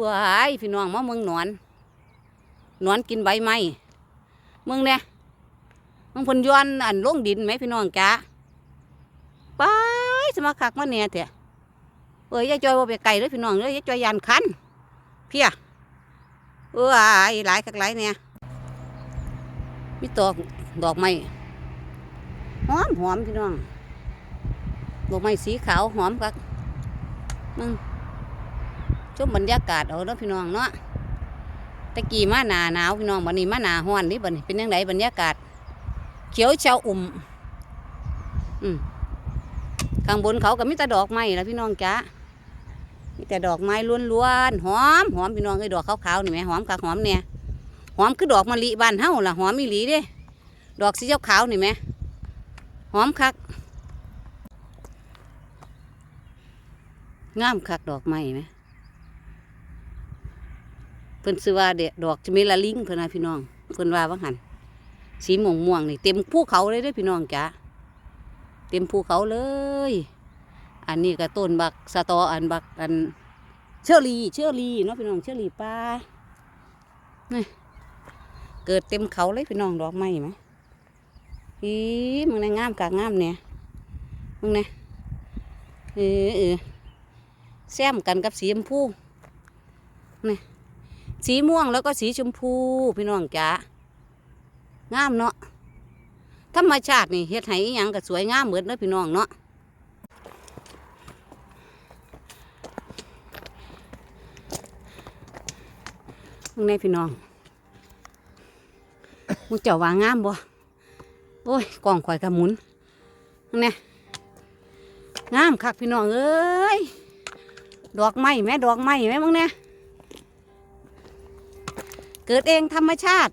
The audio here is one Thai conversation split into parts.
ว้ายพี่น้องมาเมืองหนอนหนอนกินใบไม้เมืองเนี่ยมึงพนย้อนอันลงดินไหมพี่น้องจ้าไปสมาคักมาเนี่ยเถอะเอ้ยยายจอยว่าไปไกลเลยพี่น้องเลยยายจอยยานคันเพียเอ้ยหลายคักหลายเนี่ยมีตอกดอกไม้หอมหอมพี่น้องดอกไม้สีขาวหอมคักมึง ชมบรรยากาศเอาเนาะพี่น้องเนาะตะกี้มาหนาหนาวพี่น้องบันนี้มาหนาห้อนนี่บันี้เป็นยังไงบรรยากาศ เขียวเชาอุ่มอืมข้างบนเขาก็มีแต่ดอกไม้และพี่น้องจ้ามีแต่ดอกไม้ล้วนๆหอมหอมพี่น้องไอ้ดอกขาวๆนี่ไหมหอมคักหอมเนี่ยหอมคือดอกมะลิบานเฮาล่ะหอมอีหลีเด้ ดอกสีขาวๆนี่ไหมหอมคักงามคักดอกไม้ไหม เพิ่นซื้อว่าเดดอกจะมีละลิงเพิ่นนะพี่น้องเพิ่นว่าว่าหันสีม่วงม่วงนี่เต็มภูเขาเลยเด้อพี่น้องจ้าเต็มภูเขาเลย อันนี้ก็ต้นบักสะตออันบักอันเชอรี่เชอรี่เนาะพี่น้องเชอรี่ป่านี่เกิดเต็มเขาเลยพี่น้องดอกไม้ไหมอีมึงในงามกากงามเนี่ยมึงเนี่ยเออเออแซมกันกับสีชมพูนี่ สีม่วงแล้วก็สีชมพูพี่น้องจ๋างามเนาะธรรมชาตินี่เฮ็ดให้อิหยังก็สวยงามเหมือนเนาะพี่น้องเนาะมึงในพี่น้องมึงเจ้าว่างามบ่โอ้ยกล่องข่อยกระหมุนมึงเนี่ยงามคักพี่น้องเอ้ยดอกไม้แม่ดอกไม้แม่มึงเนี่ย กิดเองธรรมชาติ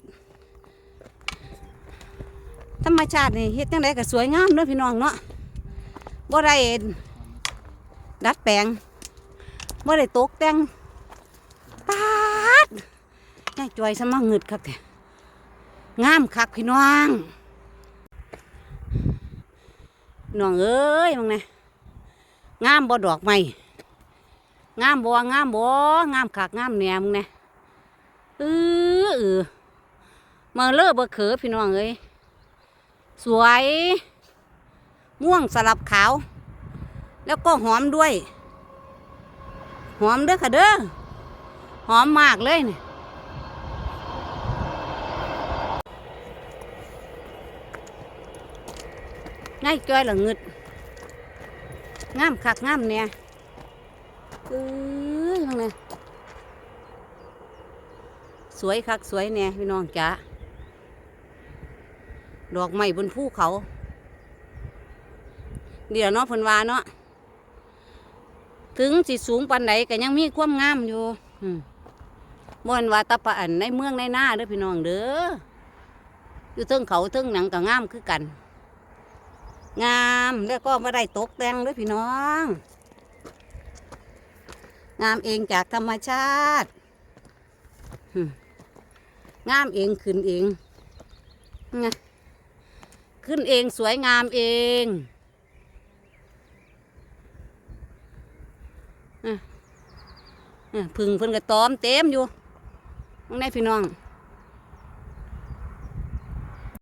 ธรรมชาตินี่เฮ็ดจังไดก็สวยงามเนาะพี่น้องเนาะบ่ได้ดัดแปลงบ่ได้ตกแต่งปาดยายจอยสมังงึดครับแท้งามคักพี่น้องน้องเอ้ยมึงนะงามบ่ดอกไม้งามบ่งามบ่งามคักงามแหนมึงนะเอ อเออมาเลอะบะเขือพี่น้องเอ้ยสวย ม่วงสลับขาว แล้วก็หอมด้วย หอมเด้อค่ะเด้อหอมมากเลยเนี่ยง่ายจ้อยละเงึดงามคักงามเนี่ยเอ้ยมึงเนี่ย สวยคักสวยแน่พี่น้องจ๋าดอกไม้บนภูเขา เดี๋ยวเนาะเพิ่นว่าเนาะถึงสิสูงปานใดก็ยังมีความงามอยู่บ่นว่าตะปะอันในเมืองในหน้าเด้อพี่น้องเด้ออยู่เทิงเขาเทิงหนังก็งามคือกัน งามแล้วก็ไม่ได้ตกแต่งเด้อพี่น้อง งามเองจากธรรมชาติ งามเองขึ้นเองไงขึ้นเองสวยงามเองอะอะพึ่งเพิ่นก็ตอมเต็มอยู่ตรงนี้พี่น้อง